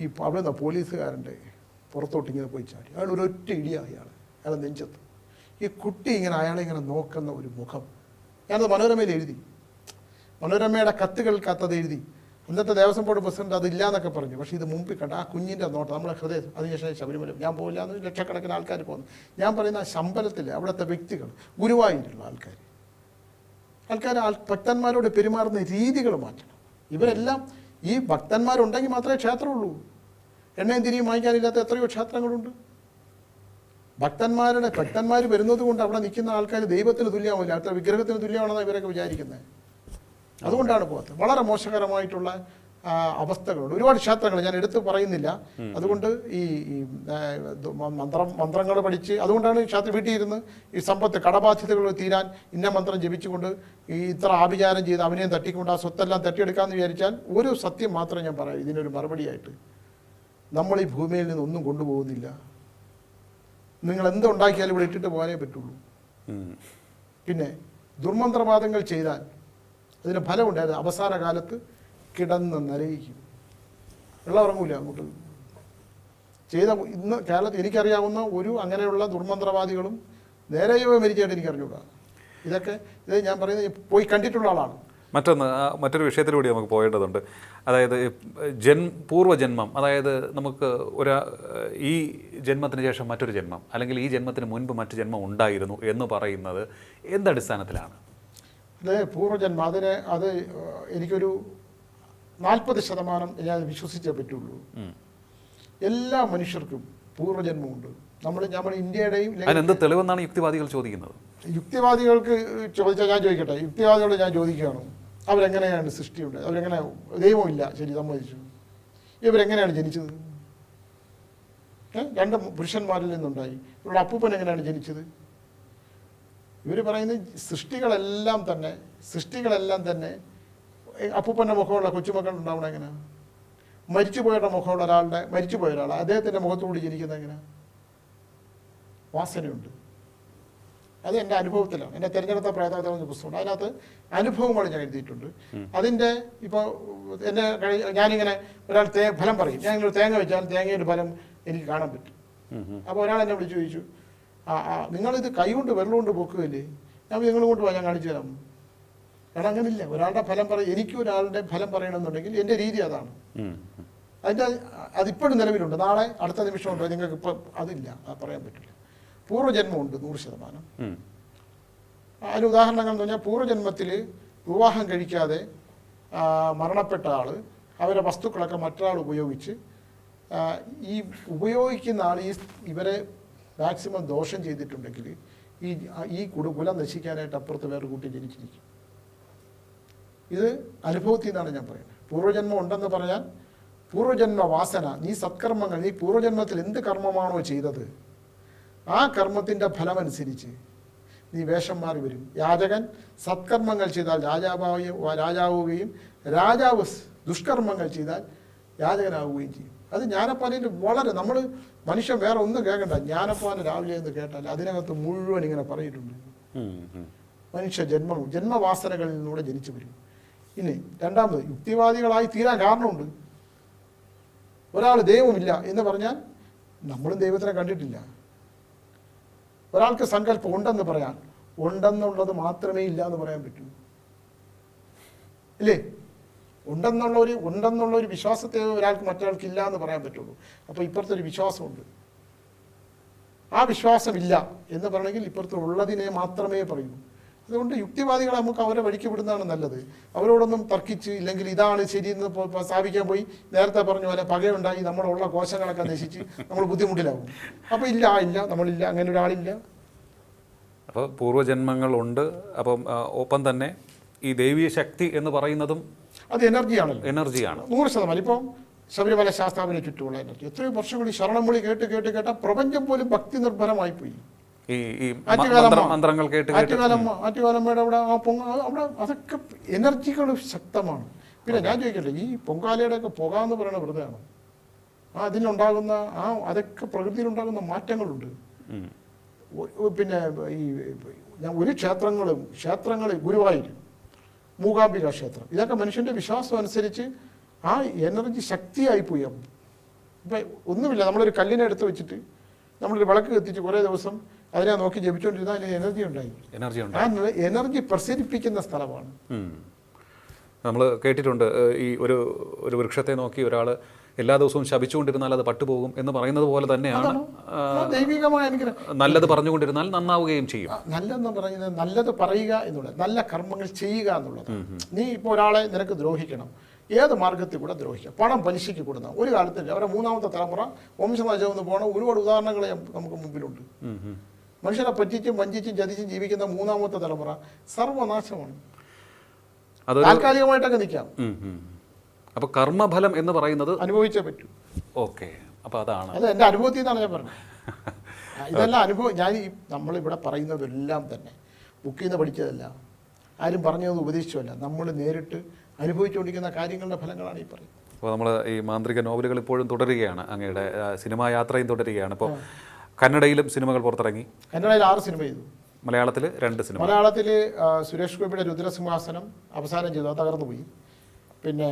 ഈ അവിടെ നിന്ന് പോലീസുകാരന്റെ പുറത്തോട്ട് ഇങ്ങനെ പോയി ചാടി. അയാൾ ഒരു ഒറ്റ ഇടിയാണ് അയാൾ അയാളെ നെഞ്ചത്ത്. ഈ കുട്ടി ഇങ്ങനെ അയാളെ ഇങ്ങനെ നോക്കുന്ന ഒരു മുഖം. ഞാനത് മനോരമയിൽ എഴുതി. മനോരമയുടെ കത്തുകൾക്കകത്തത് എഴുതി. ഇന്നത്തെ ദേവസ്വം ബോർഡ് പ്രസിഡന്റ് അതില്ല എന്നൊക്കെ പറഞ്ഞു. പക്ഷേ ഇത് മുമ്പിൽ കണ്ട ആ കുഞ്ഞിന്റെ നോട്ടം നമ്മുടെ ഹൃദയം അതിനുശേഷം ശബരിമല ഞാൻ പോയില്ല എന്ന് ലക്ഷക്കണക്കിന് ആൾക്കാർ പോകുന്നു. ഞാൻ പറയുന്ന ആ ശമ്പലത്തിൽ അവിടുത്തെ വ്യക്തികൾ ഗുരുവായൂരുള്ള ആൾക്കാർ ആൾക്കാർ ആൾ ഭക്തന്മാരോട് പെരുമാറുന്ന രീതികൾ മാറ്റണം. ഇവരെല്ലാം ഈ ഭക്തന്മാരുണ്ടെങ്കിൽ മാത്രമേ ക്ഷേത്രമുള്ളൂ. എണ്ണയും തിരിയും വാങ്ങിക്കാനില്ലാത്ത എത്രയോ ക്ഷേത്രങ്ങളുണ്ട്. ഭക്തന്മാരുടെ ഭക്തന്മാർ വരുന്നത് കൊണ്ട് അവിടെ നിൽക്കുന്ന ആൾക്കാർ ദൈവത്തിന് തുല്യമാവില്ല. അടുത്ത വിഗ്രഹത്തിന് തുല്യമാണെന്നാണ് ഇവരൊക്കെ വിചാരിക്കുന്നത് അതുകൊണ്ടാണ് പോകാത്തത്. വളരെ മോശകരമായിട്ടുള്ള അവസ്ഥകളുണ്ട്. ഒരുപാട് ക്ഷേത്രങ്ങൾ ഞാൻ എടുത്തു പറയുന്നില്ല. അതുകൊണ്ട് ഈ മന്ത്രം മന്ത്രങ്ങൾ പഠിച്ച് അതുകൊണ്ടാണ് ഈ ക്ഷേത്ര വീട്ടിൽ ഇരുന്ന് ഈ സമ്പത്ത് കടബാധ്യതകൾ തീരാൻ ഇന്ന മന്ത്രം ജപിച്ചുകൊണ്ട് ഈ ഇത്ര ആഭിചാരം ചെയ്ത് അവനെയും തട്ടിക്കൊണ്ട് ആ സ്വത്തെല്ലാം തട്ടിയെടുക്കാമെന്ന് വിചാരിച്ചാൽ ഒരു സത്യം മാത്രം ഞാൻ പറയാം. ഇതിനൊരു മറുപടിയായിട്ട് നമ്മൾ ഈ ഭൂമിയിൽ നിന്ന് ഒന്നും കൊണ്ടുപോകുന്നില്ല. നിങ്ങൾ എന്തുണ്ടാക്കിയാലും ഇവിടെ ഇട്ടിട്ട് പോകാനേ പറ്റുള്ളൂ. പിന്നെ ദുർമന്ത്രവാദങ്ങൾ ചെയ്താൽ അതിന് ഫലമുണ്ടായത് അവസാന കാലത്ത് കിടന്ന് നരയിക്കും വെള്ളം ഇറങ്ങൂല അങ്ങോട്ട്. ചെയ്ത ഇന്ന് കേരളത്തിൽ എനിക്കറിയാവുന്ന ഒരു അങ്ങനെയുള്ള ദുർമന്ത്രവാദികളും നേരെയോ മരിച്ചായിട്ട് എനിക്കറിഞ്ഞൂടാ. ഇതൊക്കെ ഇത് ഞാൻ പറയുന്നത് പോയി കണ്ടിട്ടുള്ള ആളാണ്. മറ്റൊന്ന് മറ്റൊരു വിഷയത്തിലൂടെ നമുക്ക് പോയേണ്ടതുണ്ട് അതായത് ജൻ പൂർവജന്മം അതായത് നമുക്ക് ഒരു ഈ ജന്മത്തിന് ശേഷം മറ്റൊരു ജന്മം അല്ലെങ്കിൽ ഈ ജന്മത്തിന് മുൻപ് മറ്റു ജന്മം ഉണ്ടായിരുന്നു എന്ന് പറയുന്നത് എന്തടിസ്ഥാനത്തിലാണ് പൂർവജന്മം അതിന് അത് എനിക്കൊരു നാൽപ്പത് ശതമാനം ഞാൻ വിശ്വസിച്ചേ പറ്റുള്ളൂ. എല്ലാ മനുഷ്യർക്കും പൂർവജന്മമുണ്ട്. നമ്മൾ നമ്മൾ ഇന്ത്യയുടെയും അതിനെന്ത് തെളിവെന്നാണ് യുക്തിവാദികൾ ചോദിക്കുന്നത്? യുക്തിവാദികൾക്ക് ചോദിച്ചാൽ ഞാൻ ചോദിക്കട്ടെ? യുക്തിവാദികളോട് ഞാൻ ചോദിക്കുകയാണ്. അവരെങ്ങനെയാണ് സൃഷ്ടിയുണ്ട് അവരെങ്ങനെ ദൈവമില്ല ശരി സമ്മതിച്ചു. ഇവരെങ്ങനെയാണ് ജനിച്ചത്? രണ്ട് പുരുഷന്മാരിൽ നിന്നുണ്ടായി. ഇവരുടെ അപ്പൂപ്പൻ എങ്ങനെയാണ് ജനിച്ചത്? ഇവർ പറയുന്നത് സൃഷ്ടികളെല്ലാം തന്നെ സൃഷ്ടികളെല്ലാം തന്നെ അപ്പൂപ്പന്റെ മുഖമുള്ള കൊച്ചുമക്കൾ ഉണ്ടാവണം എങ്ങനെ? മരിച്ചുപോയുടെ മുഖമുള്ള ഒരാളുടെ മരിച്ചുപോയ ഒരാൾ അദ്ദേഹത്തിന്റെ മുഖത്തോട് ജനിക്കുന്നത് എങ്ങനെ? വാസനയുണ്ട്. അത് എന്റെ അനുഭവത്തിലാണ്. എന്റെ തിരഞ്ഞെടുത്ത പ്രേതാവതം എന്ന പുസ്തകമുണ്ട്. അതിനകത്ത് അനുഭവങ്ങൾ ഞാൻ എഴുതിയിട്ടുണ്ട്. അതിന്റെ ഇപ്പോൾ എന്നെ ഞാനിങ്ങനെ ഒരാൾ തേ ഫലം പറയും. ഞാൻ തേങ്ങ വെച്ചാൽ തേങ്ങയുടെ ഫലം എനിക്ക് കാണാൻ പറ്റും. അപ്പോൾ ഒരാൾ എന്നെ വിളിച്ചു ചോദിച്ചു ആ ആ നിങ്ങളിത് കൈകൊണ്ട് വെള്ളമുകൊണ്ട് പൊക്കുകയല്ലേ? ഞാൻ നിങ്ങൾ കൊണ്ട് പോയാൽ ഞാൻ കാണിച്ചു തരാം. കാരണം അങ്ങനില്ല. ഒരാളുടെ ഫലം പറയും എനിക്ക് ഒരാളുടെ ഫലം പറയണമെന്നുണ്ടെങ്കിൽ എന്റെ രീതി അതാണ്. അതിന്റെ അതിപ്പോഴും നിലവിലുണ്ട്. നാളെ അടുത്ത നിമിഷം ഉണ്ടോ നിങ്ങൾക്ക് ഇപ്പം അതില്ല. അത് പറയാൻ പറ്റില്ല. പൂർവജന്മമുണ്ട് നൂറ് ശതമാനം. അതിന് ഉദാഹരണങ്ങൾ എന്ന് പറഞ്ഞാൽ പൂർവജന്മത്തിൽ വിവാഹം കഴിക്കാതെ മരണപ്പെട്ട ആൾ അവരെ വസ്തുക്കളൊക്കെ മറ്റൊരാൾ ഉപയോഗിച്ച് ഈ ഉപയോഗിക്കുന്ന ആൾ ഈ ഇവരെ മാക്സിമം ദോഷം ചെയ്തിട്ടുണ്ടെങ്കിൽ ഈ ഈ കുടുകുല നശിക്കാനായിട്ട് അപ്പുറത്ത് വേറെ കൂട്ടി ജനിച്ചിരിക്കും. ഇത് അനുഭവത്തിൽ നിന്നാണ് ഞാൻ പറയുന്നത്. പൂർവജന്മം ഉണ്ടെന്ന് പറയാൻ പൂർവജന്മ വാസന നീ സത്കർമ്മങ്ങൾ നീ പൂർവജന്മത്തിൽ എന്ത് കർമ്മമാണോ ചെയ്തത് ആ കർമ്മത്തിന്റെ ഫലമനുസരിച്ച് നീ വേഷം മാറി വരും. യാചകൻ സത്കർമ്മങ്ങൾ ചെയ്താൽ രാജാവായി രാജാവുകയും രാജാവ് ദുഷ്കർമ്മങ്ങൾ ചെയ്താൽ യാചകനാവുകയും ചെയ്യും. അത് ജ്ഞാനപ്പാലിന്റെ വളരെ നമ്മൾ മനുഷ്യൻ വേറെ ഒന്നും കേൾക്കണ്ട. ജ്ഞാനപ്പാൽ രാവിലെ എന്ന് കേട്ടാൽ അതിനകത്ത് മുഴുവൻ ഇങ്ങനെ പറഞ്ഞിട്ടുണ്ട് ഉം. മനുഷ്യ ജന്മം ജന്മവാസനകളിലൂടെ ജനിച്ചു വരും. ഇനി രണ്ടാമത് യുക്തിവാദികളായി തീരാൻ കാരണമുണ്ട്. ഒരാൾ ദൈവമില്ല എന്ന് പറഞ്ഞാൽ നമ്മളും ദൈവത്തിനെ കണ്ടിട്ടില്ല. ഒരാൾക്ക് സങ്കല്പം ഉണ്ടെന്ന് പറയാൻ ഉണ്ടെന്നുള്ളത് മാത്രമേ ഇല്ല എന്ന് പറയാൻ പറ്റൂ. ഇല്ലേ? ഉണ്ടെന്നുള്ള ഒരു ഉണ്ടെന്നുള്ള ഒരു വിശ്വാസത്തെ ഒരാൾക്ക് മറ്റൊരാൾക്ക് ഇല്ല എന്ന് പറയാൻ പറ്റുള്ളൂ. അപ്പോൾ ഇപ്പുറത്തെ ഒരു വിശ്വാസമുണ്ട്. ആ വിശ്വാസമില്ല എന്ന് പറയണമെങ്കിൽ ഇപ്പുറത്ത് ഉള്ളതിനെ മാത്രമേ പറയൂ അതുകൊണ്ട് യുക്തിവാദികളെ നമുക്ക് അവരെ വഴിക്ക് വിടുന്നതാണ് നല്ലത്. അവരോടൊന്നും തർക്കിച്ച് ഇല്ലെങ്കിൽ ഇതാണ് ശരിയെന്ന് സ്ഥാപിക്കാൻ പോയി. നേരത്തെ പറഞ്ഞ പോലെ പകയുണ്ടായി നമ്മളുള്ള കോശങ്ങളൊക്കെ നശിച്ച് നമ്മൾ ബുദ്ധിമുട്ടിലാവും. അപ്പോൾ ഇല്ല ഇല്ല നമ്മളില്ല അങ്ങനെ ഒരാളില്ല. അപ്പോൾ പൂർവജന്മങ്ങളുണ്ട്. അപ്പം ഒപ്പം തന്നെ ഈ ദൈവീയ ശക്തി എന്ന് പറയുന്നതും അത് എനർജിയാണല്ലോ. എനർജിയാണ്. നൂറ് ശതമാനം. ഇപ്പം ശബരിമല ശാസ്താവിനെ ചുറ്റുമുള്ള എനർജി. എത്രയോ വർഷങ്ങൾ ഈ ശരണം വിളി കേട്ട് കേട്ട് കേട്ട പ്രപഞ്ചം പോലും ഭക്തി നിർഭരമായി പോയി. മന്ത്രങ്ങൾ കേട്ട് ആറ്റുകാലമ്മയുടെ അവിടെ ആ പൊങ്ക അവിടെ അതൊക്കെ എനർജികൾ ശക്തമാണ്. പിന്നെ ഞാൻ ചോദിക്കട്ടെ ഈ പൊങ്കാലയുടെ ഒക്കെ പുക എന്ന് വെറുതെ വെറുതെയാണ് ആ അതിനുണ്ടാകുന്ന ആ അതൊക്കെ പ്രകൃതിയിലുണ്ടാകുന്ന മാറ്റങ്ങളുണ്ട്. ഉം. ഒ- ഒ- പിന്നെ ഈ ഞാൻ ഒരു ക്ഷേത്രങ്ങളും ക്ഷേത്രങ്ങളിൽ ഗുരുവായൂർ മൂകാംബിക ക്ഷേത്രം ഇതൊക്കെ മനുഷ്യന്റെ വിശ്വാസം അനുസരിച്ച് ആ എനർജി ശക്തിയായി പോയി അപ്പം. ഇപ്പം ഒന്നുമില്ല നമ്മളൊരു കല്ലിനെ എടുത്ത് വെച്ചിട്ട് നമ്മളൊരു വിളക്ക് കത്തിച്ച് കുറേ ദിവസം അതിനെ നോക്കി ജപിച്ചുകൊണ്ടിരുന്നാൽ അതിന് എനർജി ഉണ്ടായി. എനർജി ആ എനർജി പ്രസരിപ്പിക്കുന്ന സ്ഥലമാണ്. നമ്മൾ കേട്ടിട്ടുണ്ട് ഈ ഒരു ഒരു വൃക്ഷത്തെ നോക്കി ഒരാൾ എല്ലാ ദിവസവും ശപിച്ചുകൊണ്ടിരുന്നാൽ അത് പട്ടുപോകും എന്ന് പറയുന്നത് പോലെ തന്നെയാണ് ദൈവികമായ അനുഗ്രഹം. നല്ലത് പറഞ്ഞുകൊണ്ടിരുന്നാൽ നന്നാവുകയും ചെയ്യും. നല്ലതെന്ന് പറയുന്നത് നല്ലത് പറയുക എന്നുള്ളത് നല്ല കർമ്മങ്ങൾ ചെയ്യുക എന്നുള്ളത്. നീ ഇപ്പോൾ ഒരാളെ നിനക്ക് ദ്രോഹിക്കണം. ഏത് മാർഗത്തിൽ കൂടെ ദ്രോഹിക്കാം? പണം പലിശയ്ക്ക് കൊടുന്ന ഒരു കാലത്ത് അവരെ മൂന്നാമത്തെ തലമുറ വംശനാശമെന്ന് പോണ ഒരുപാട് ഉദാഹരണങ്ങൾ നമുക്ക് മുമ്പിലുണ്ട്. മനുഷ്യരെ പറ്റിച്ചും വഞ്ചിച്ചും ചതിച്ചും ജീവിക്കുന്ന മൂന്നാമത്തെ തലമുറ സർവനാശമാണ്. താൽക്കാലികമായിട്ടൊക്കെ നിൽക്കാം. ഉം, ഉം. അപ്പൊ കർമ്മഫലം എന്ന് പറയുന്നത് അനുഭവിച്ചേ പറ്റൂ. ഓക്കെ. അപ്പൊ അതാണ്. അത് എന്റെ അനുഭവത്തിൽ നിന്നാണ് ഞാൻ പറഞ്ഞത്. <laughs> ഇതെല്ലാം അനുഭവം ഞാൻ ഈ നമ്മളിവിടെ പറയുന്നതെല്ലാം തന്നെ ബുക്കിൽ നിന്ന് പഠിച്ചതല്ല ആരും പറഞ്ഞത് ഉപദേശിച്ചല്ല നമ്മൾ നേരിട്ട് അനുഭവിച്ചുകൊണ്ടിരിക്കുന്ന കാര്യങ്ങളുടെ ഫലങ്ങളാണ് ഈ പറയുന്നത്. അപ്പോൾ നമ്മൾ ഈ മാന്ത്രിക നോവലുകൾ ഇപ്പോഴും തുടരുകയാണ് അങ്ങയുടെ സിനിമാ യാത്രയും തുടരുകയാണ്. ഇപ്പോൾ കന്നഡയിലും സിനിമകൾ പുറത്തിറങ്ങി. കന്നഡയിൽ ആറ് സിനിമ ചെയ്തു. മലയാളത്തിൽ രണ്ട് സിനിമ. മലയാളത്തിൽ സുരേഷ് ഗോപിയുടെ രുദ്രസിംഹാസനം അവസാനം ചെയ്തു. അത് തകർന്നു പോയി. പിന്നെ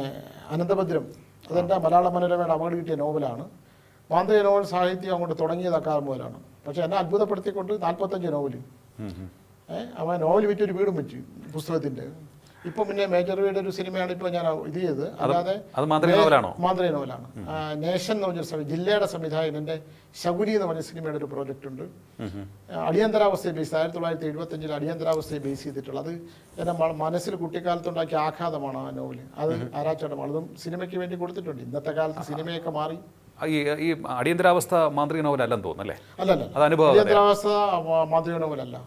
അനന്തഭദ്രം. അതെന്റെ മലയാള മനോരമയുടെ അവാർഡ് കിട്ടിയ നോവലാണ്. മാന്ത്രിക നോവൽ സാഹിത്യം അങ്ങോട്ട് തുടങ്ങിയത് അക്കാലം മുതലാണ്. പക്ഷേ എന്നെ അത്ഭുതപ്പെടുത്തിക്കൊണ്ട് നാൽപ്പത്തഞ്ച് നോവൽ അവൻ നോവൽ വിറ്റൊരു വീടും വെച്ചു പുസ്തകത്തിന്റെ ഇപ്പം പിന്നെ മേജർ വീട് ഒരു സിനിമയാണ് ഇപ്പോൾ ഞാൻ ഇത് ചെയ്തത്. അല്ലാതെ അത് മാന്ത്രിക നോവലാണോ? മാന്ത്രിക നോവലാണ്. നേഷൻ എന്ന് പറഞ്ഞൊരു സമയം ജില്ലയുടെ സംവിധായകന്റെ ശകുനി എന്ന് പറഞ്ഞ സിനിമയുടെ ഒരു പ്രോജക്റ്റ് ഉണ്ട്. അടിയന്തരാവസ്ഥയെ ബേസ് ആയിരത്തി തൊള്ളായിരത്തി എഴുപത്തഞ്ചിൽ അടിയന്തരാവസ്ഥയെ ബേസ് ചെയ്തിട്ടുള്ള അത് എന്റെ മനസ്സിൽ കുട്ടിക്കാലത്തുണ്ടാക്കിയ ആഘാതമാണ് ആ നോവൽ അത് ആരാച്ചടമാണ് അതും സിനിമയ്ക്ക് വേണ്ടി കൊടുത്തിട്ടുണ്ട്. ഇന്നത്തെ കാലത്ത് സിനിമയൊക്കെ മാറി. ഈ ഈ അടിയന്തരാവസ്ഥ മാന്ത്രിക നോവലല്ലെന്ന് തോന്നുന്നു അല്ലേ? അല്ലല്ല. അത് അനുഭവം അടിയന്തരാവസ്ഥ മാന്ത്രിക നോവലല്ല.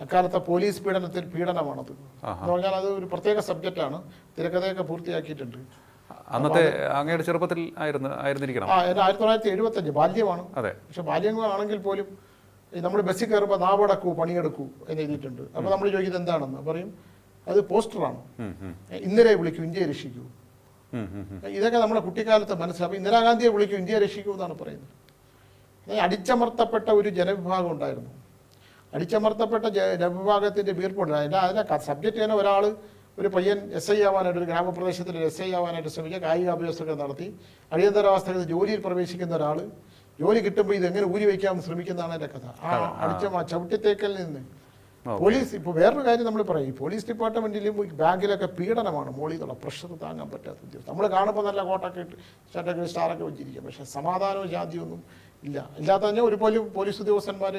അക്കാലത്തെ പോലീസ് പീഡനത്തിൽ പീഡനമാണത്. എന്ന് പറഞ്ഞാൽ അത് ഒരു പ്രത്യേക സബ്ജക്റ്റാണ്. തിരക്കഥയൊക്കെ പൂർത്തിയാക്കിയിട്ടുണ്ട്. അന്നത്തെ അങ്ങയുടെ ചെറുപ്പത്തിൽ ആയിരുന്നു ആയിരുന്നിരിക്കണം. ആ ആയിരത്തി തൊള്ളായിരത്തി എഴുപത്തഞ്ച് ബാല്യമാണ്. അതെ. പക്ഷെ ബാല്യങ്ങളാണെങ്കിൽ പോലും നമ്മൾ ബസ്സിൽ കയറുമ്പോൾ നാവടക്കൂ പണിയെടുക്കൂ എന്ന് എഴുതിയിട്ടുണ്ട്. അപ്പോൾ നമ്മൾ ചോദിക്കുന്നത് എന്താണെന്ന് പറയും. അത് പോസ്റ്ററാണ്. ഇന്ദിരയെ വിളിക്കൂ ഇന്ത്യയെ രക്ഷിക്കൂ. ഇതൊക്കെ നമ്മുടെ കുട്ടിക്കാലത്ത് മനസ്സിലാവും ഇന്ദിരാഗാന്ധിയെ വിളിക്കൂ ഇന്ത്യയെ രക്ഷിക്കൂ എന്നാണ് പറയുന്നത്. അടിച്ചമർത്തപ്പെട്ട ഒരു ജനവിഭാഗം ഉണ്ടായിരുന്നു. അടിച്ചമർത്തപ്പെട്ട ജനവിഭാഗത്തിന്റെ വീർപ്പുണ്ട്. അതിന്റെ അതിനെ സബ്ജക്റ്റ് തന്നെ ഒരാൾ ഒരു പയ്യൻ എസ് ഐ ആവാനായിട്ട് ഒരു ഗ്രാമപ്രദേശത്തിൽ എസ് ഐ ആവാനായിട്ട് ശ്രമിക്കുക. കായിക അഭ്യാസമൊക്കെ നടത്തി. അടിയന്തരാവസ്ഥയിൽ ജോലിയിൽ പ്രവേശിക്കുന്ന ഒരാൾ ജോലി കിട്ടുമ്പോൾ ഇത് എങ്ങനെ ഊരി വയ്ക്കാമെന്ന് ശ്രമിക്കുന്നതാണ് എന്റെ കഥ. ആ അടിച്ച ചവിട്ടിത്തേക്കൽ നിന്ന്. പോലീസ് ഇപ്പോൾ വേറൊരു കാര്യം നമ്മൾ പറയും. പോലീസ് ഡിപ്പാർട്ട്മെന്റിലും ബാങ്കിലൊക്കെ പീഡനമാണ്. മോളി എന്നുള്ള പ്രഷർ താങ്ങാൻ പറ്റാത്ത ഉദ്യോഗസ്ഥർ നമ്മൾ കാണുമ്പോൾ നല്ല കോട്ടൊക്കെ ഇട്ട് ഷർട്ടൊക്കെ സ്റ്റാറൊക്കെ വെച്ചിരിക്കും. പക്ഷേ സമാധാനവും ശാന്തിയൊന്നും ഇല്ല. ഇല്ലാത്ത തന്നെ ഒരു പോലും പോലീസ് ഉദ്യോഗസ്ഥന്മാർ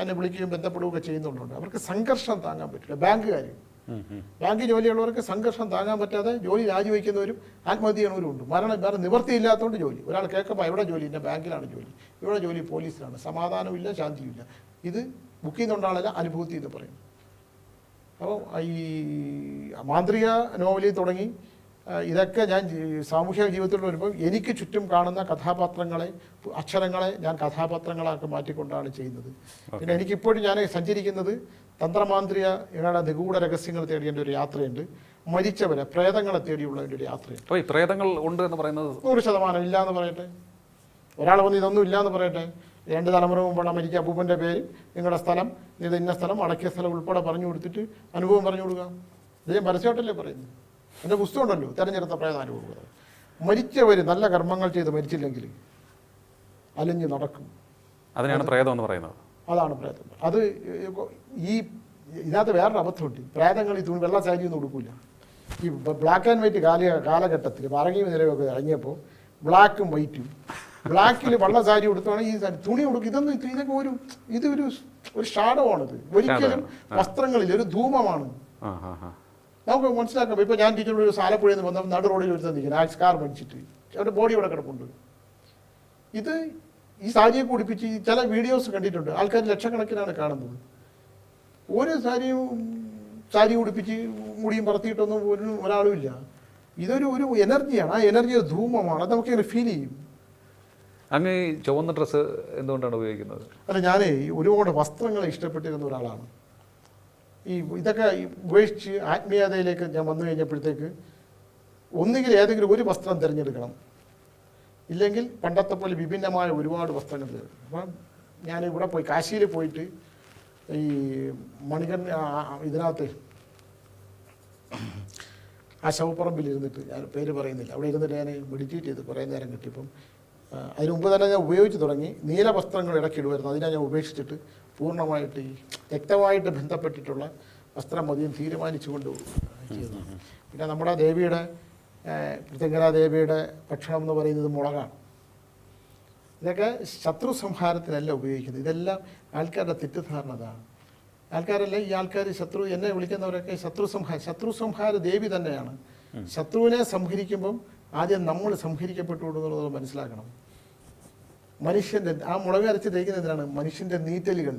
എന്നെ വിളിക്കുകയും ബന്ധപ്പെടുകയൊക്കെ ചെയ്യുന്നുണ്ട്. അവർക്ക് സംഘർഷം താങ്ങാൻ പറ്റില്ല. ബാങ്കുകാർ. ബാങ്ക് ജോലിയുള്ളവർക്ക് സംഘർഷം താങ്ങാൻ പറ്റാതെ ജോലി രാജിവെക്കുന്നവരും ആത്മഹത്യ ചെയ്യണവരും ഉണ്ട്. മരണം വേറെ നിവൃത്തിയില്ലാത്തതുകൊണ്ട് ജോലി. ഒരാൾ കേൾക്കുമ്പോൾ എവിടെ ജോലി? എന്റെ ബാങ്കിലാണ് ജോലി. ഇവിടെ ജോലി പോലീസിലാണ്. സമാധാനമില്ല ശാന്തിയില്ല ഇത് ബുക്ക് ചെയ്യുന്നുണ്ടാളല്ല അനുഭൂതി എന്ന് പറയും. അപ്പോൾ ഈ മാന്ത്രിക നോവലിൽ തുടങ്ങി ഇതൊക്കെ ഞാൻ സാമൂഹിക സാമൂഹ്യ ജീവിതത്തിൽ വരുമ്പോൾ എനിക്ക് ചുറ്റും കാണുന്ന കഥാപാത്രങ്ങളെ അക്ഷരങ്ങളെ ഞാൻ കഥാപാത്രങ്ങളാക്കി മാറ്റിക്കൊണ്ടാണ് ചെയ്യുന്നത്. പിന്നെ എനിക്കിപ്പോഴും ഞാൻ സഞ്ചരിക്കുന്നത് തന്ത്രമാന്ത്രികയുടെ നിഗൂഢ രഹസ്യങ്ങൾ തേടിയ ഒരു യാത്രയുണ്ട്. മരിച്ചവരെ പ്രേതങ്ങളെ തേടിയുള്ള ഒരു യാത്രയുണ്ട്. പ്രേതങ്ങൾ ഉണ്ട് എന്ന് പറയുന്നത് നൂറ് ശതമാനം ഇല്ല എന്ന് പറയട്ടെ. ഒരാൾ വന്ന് ഇതൊന്നും ഇല്ല എന്ന് പറയട്ടെ. രണ്ട് തലമുറ മുമ്പുള്ള മരിക്ക അപ്പൂപ്പന്റെ പേര് നിങ്ങളുടെ സ്ഥലം ഇത് ഇന്ന സ്ഥലം അടക്കിയ സ്ഥലം ഉൾപ്പെടെ പറഞ്ഞു കൊടുത്തിട്ട് അനുഭവം പറഞ്ഞു കൊടുക്കുക ഇത് ഞാൻ പരസ്യമായിട്ടല്ലേ പറയുന്നത്? എന്റെ പുസ്തകം ഉണ്ടല്ലോ തെരഞ്ഞെടുത്ത പ്രേതാനുഭവം മരിച്ചവർ നല്ല കർമ്മങ്ങൾ ചെയ്ത് മരിച്ചില്ലെങ്കിൽ അലഞ്ഞ് നടക്കും. അതിനാണ് പ്രേതം എന്ന് പറയുന്നത്. അതാണ് പ്രേതം. അത് ഈ ഇതിനകത്ത് വേറൊരു അബദ്ധമുണ്ട്. പ്രേതങ്ങൾ ഈ തുണി വെള്ള ഒന്നും ഉടുക്കില്ല ഈ ബ്ലാക്ക് ആൻഡ് വൈറ്റ് കാല കാലഘട്ടത്തിൽ പറങ്ങി നിലയൊക്കെ ഇറങ്ങിയപ്പോൾ ബ്ലാക്കും വൈറ്റും ബ്ലാക്കിൽ വെള്ള സാരി ഉടുത്തുവാണ് ഈ തുണി കൊടുക്കും ഇതൊന്നും ഇതിനൊക്കെ ഇതൊക്കെ ഒരു ഇതൊരു ഒരു ഷാഡോ ആണിത്. ഒരിക്കലും വസ്ത്രങ്ങളിൽ ഒരു ധൂമമാണ്. നമുക്ക് മനസ്സിലാക്കാം ഇപ്പോൾ ഞാൻ ടീച്ചറോട് ഒരു സാലപ്പുഴയിൽ നിന്ന് വന്ന നടു റോഡിൽ ഒരു നിൽക്കുന്നത് ആക്സ് കാർ മേടിച്ചിട്ട് അവരുടെ ബോഡി ഇവിടെ കിടപ്പുണ്ട്. ഇത് ഈ സാരിയെ കുടിപ്പിച്ച് ചില വീഡിയോസ് കണ്ടിട്ടുണ്ട്. ആൾക്കാർ ലക്ഷക്കണക്കിനാണ് കാണുന്നത്. ഒരു സാരിയും സാരി ഉടുപ്പിച്ച് മുടിയും പറത്തിയിട്ടൊന്നും ഒരു ഒരാളും ഇല്ല. ഇതൊരു ഒരു എനർജിയാണ് ആ എനർജി ഒരു ധൂമമാണ്. അത് നമുക്ക് ഫീൽ ചെയ്യും. അങ്ങ് ചുവന്ന ഡ്രസ്സ് എന്തുകൊണ്ടാണ് ഉപയോഗിക്കുന്നത്? അല്ല ഞാൻ ഒരുപാട് വസ്ത്രങ്ങളെ ഇഷ്ടപ്പെട്ടിരുന്ന ഒരാളാണ്. ഈ ഇതൊക്കെ ഉപേക്ഷിച്ച് ആത്മീയതയിലേക്ക് ഞാൻ വന്നു കഴിഞ്ഞപ്പോഴത്തേക്ക് ഒന്നുകിൽ ഏതെങ്കിലും ഒരു വസ്ത്രം തിരഞ്ഞെടുക്കണം. ഇല്ലെങ്കിൽ പണ്ടത്തെ പോലെ വിഭിന്നമായ ഒരുപാട് വസ്ത്രങ്ങൾ അപ്പം ഞാൻ ഇവിടെ പോയി കാശിയിൽ പോയിട്ട് ഈ ആ, ഇതിനകത്ത് ആ ശവപ്പറമ്പിൽ ഇരുന്നിട്ട് ഞാൻ പേര് പറയുന്നില്ല. അവിടെ ഇരുന്നിട്ട് ഞാൻ മെഡിറ്റേറ്റ് ചെയ്ത് കുറേ നേരം കിട്ടിയപ്പം അതിനുമുമ്പ് അതിന് മുമ്പ് തന്നെ ഞാൻ ഉപയോഗിച്ച് തുടങ്ങി. നീല വസ്ത്രങ്ങൾ ഇടയ്ക്കിടുമായിരുന്നു അതിനെ ഞാൻ ഉപേക്ഷിച്ചിട്ട് പൂർണമായിട്ട് ഈ വ്യക്തമായിട്ട് ബന്ധപ്പെട്ടിട്ടുള്ള വസ്ത്രം മതിയും തീരുമാനിച്ചു കൊണ്ടുപോകും പിന്നെ നമ്മുടെ ദേവിയുടെ പൃഥ്വിരാ ദേവിയുടെ ഭക്ഷണം എന്ന് പറയുന്നത് മുളകാണ്. ഇതൊക്കെ ശത്രു സംഹാരത്തിനല്ല ഉപയോഗിക്കുന്നത്. ഇതെല്ലാം ആൾക്കാരുടെ തെറ്റിദ്ധാരണ അതാണ്. ആൾക്കാരല്ല ഈ ആൾക്കാർ ശത്രു എന്നെ വിളിക്കുന്നവരൊക്കെ ശത്രു സംഹാര ശത്രു സംഹാര ദേവി തന്നെയാണ്. ശത്രുവിനെ സംഹരിക്കുമ്പം ആദ്യം നമ്മൾ സംഹരിക്കപ്പെട്ടു എന്നുള്ളത് മനസ്സിലാക്കണം. മനുഷ്യന്റെ ആ മുളക് അരച്ച് തേക്കുന്നത് എന്തിനാണ്? മനുഷ്യന്റെ നീറ്റലുകൾ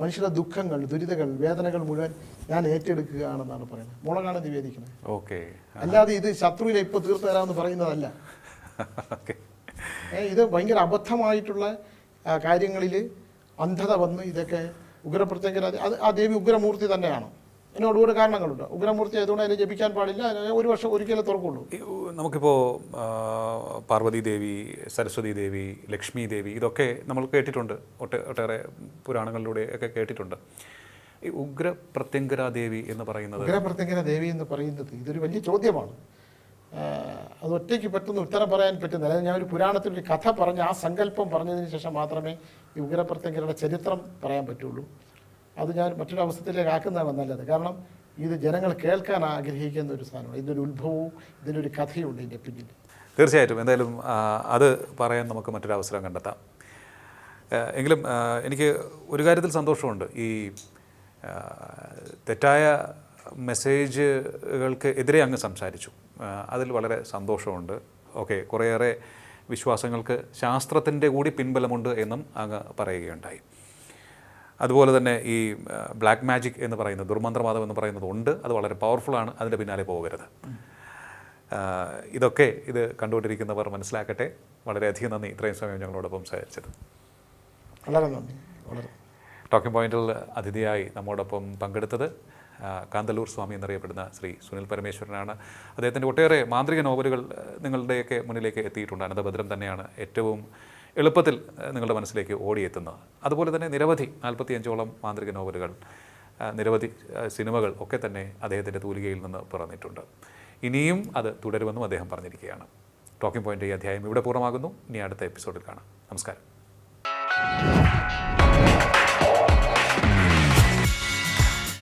മനുഷ്യരുടെ ദുഃഖങ്ങൾ ദുരിതകൾ വേദനകൾ മുഴുവൻ ഞാൻ ഏറ്റെടുക്കുകയാണെന്നാണ് പറയുന്നത്. മുളകാണ് നിവേദിക്കുന്നത് ഓക്കെ. അല്ലാതെ ഇത് ശത്രുവിനെ ഇപ്പോൾ തീർത്തു തരാമെന്ന് പറയുന്നതല്ല. <laughs> ഇത് ഭയങ്കര അബദ്ധമായിട്ടുള്ള കാര്യങ്ങളിൽ അന്ധത വന്ന് ഇതൊക്കെ ഉഗ്രപ്രത്യേക അത് ആ ദേവി ഉഗ്രമൂർത്തി തന്നെയാണ്. അതിന് ഒരുപാട് കാരണങ്ങളുണ്ട്. ഉഗ്രമൂർത്തി ആയതുകൊണ്ട് അതിനെ ജപിക്കാൻ പാടില്ല. അതിനെ ഒരു വർഷം ഒരിക്കലേ തുറക്കുള്ളൂ. നമുക്കിപ്പോൾ പാർവതി ദേവി സരസ്വതി ദേവി ലക്ഷ്മി ദേവി ഇതൊക്കെ നമ്മൾ കേട്ടിട്ടുണ്ട്. ഒട്ടേ ഒട്ടേറെ പുരാണങ്ങളിലൂടെ ഒക്കെ കേട്ടിട്ടുണ്ട്. ഈ ഉഗ്ര പ്രത്യങ്കര ദേവി എന്ന് പറയുന്നത് ഉഗ്രപ്രത്യങ്കര ദേവി എന്ന് പറയുന്നത് ഇതൊരു വലിയ ചോദ്യമാണ്. അത് ഒറ്റയ്ക്ക് പറ്റുന്ന ഉത്തരം പറയാൻ പറ്റുന്നില്ല. അതായത് ഞാൻ ഒരു പുരാണത്തിൽ ഒരു കഥ പറഞ്ഞ് ആ സങ്കല്പം പറഞ്ഞതിന് ശേഷം മാത്രമേ ഈ ഉഗ്രപ്രത്യങ്കരയുടെ ചരിത്രം പറയാൻ പറ്റുള്ളൂ. അത് ഞാൻ മറ്റൊരു ആക്കുന്നതാണ് നല്ലത്. കാരണം ഇത് ജനങ്ങൾ കേൾക്കാൻ ആഗ്രഹിക്കുന്ന ഒരു സാധനമാണ്. ഇതിന്റെ ഉത്ഭവവും ഇതിന്റെ ഒരു കഥയുണ്ട് ഇതിന്റെ പിന്നിൽ. തീർച്ചയായിട്ടും. എന്തായാലും അത് പറയാൻ നമുക്ക് മറ്റൊരു അവസരം കണ്ടെത്താം. എങ്കിലും എനിക്ക് ഒരു കാര്യത്തിൽ സന്തോഷമുണ്ട്. ഈ തെറ്റായ മെസ്സേജുകൾക്ക് എതിരെ അങ്ങ് സംസാരിച്ചു. അതിൽ വളരെ സന്തോഷമുണ്ട്. ഓക്കെ കുറേയേറെ വിശ്വാസങ്ങൾക്ക് ശാസ്ത്രത്തിന്റെ കൂടി പിൻബലമുണ്ട് എന്നും അങ്ങ് പറയുകയുണ്ടായി. അതുപോലെ തന്നെ ഈ ബ്ലാക്ക് മാജിക് എന്ന് പറയുന്ന ദുർമന്ത്രവാദം എന്ന് പറയുന്നത് ഉണ്ട്. അത് വളരെ പവർഫുള്ളാണ് അതിന്റെ പിന്നാലെ പോകരുത്. ഇതൊക്കെ ഇത് കണ്ടുകൊണ്ടിരിക്കുന്നവർ മനസ്സിലാക്കട്ടെ. വളരെയധികം നന്ദി ഇത്രയും സമയം ഞങ്ങളോടൊപ്പം സഹകരിച്ചത് വളരെ നന്ദി. വളരെ. ടോക്കിംഗ് പോയിന്റിൽ അതിഥിയായി നമ്മോടൊപ്പം പങ്കെടുത്തത് കാന്തല്ലൂർ സ്വാമി എന്നറിയപ്പെടുന്ന ശ്രീ സുനിൽ പരമേശ്വരനാണ്. അദ്ദേഹത്തിന്റെ ഒട്ടേറെ മാന്ത്രിക നോവലുകൾ നിങ്ങളുടെയൊക്കെ മുന്നിലേക്ക് എത്തിയിട്ടുണ്ട്. അനന്തഭദ്രം തന്നെയാണ് ഏറ്റവും എളുപ്പത്തിൽ നിങ്ങളുടെ മനസ്സിലേക്ക് ഓടിയെത്തുന്നത് അതുപോലെ തന്നെ നിരവധി നാൽപ്പത്തിയഞ്ചോളം മാന്ത്രിക നോവലുകൾ നിരവധി സിനിമകൾ ഒക്കെ തന്നെ അദ്ദേഹത്തിന്റെ തൂലികയിൽ നിന്ന് പിറന്നിട്ടുണ്ട്. ഇനിയും അത് തുടരുമെന്നും അദ്ദേഹം പറഞ്ഞിരിക്കുകയാണ്. ടോക്കിംഗ് പോയിന്റ് ഈ അധ്യായം ഇവിടെ പൂർണമാകുന്നു. ഇനി അടുത്ത എപ്പിസോഡിൽ കാണാം. നമസ്കാരം.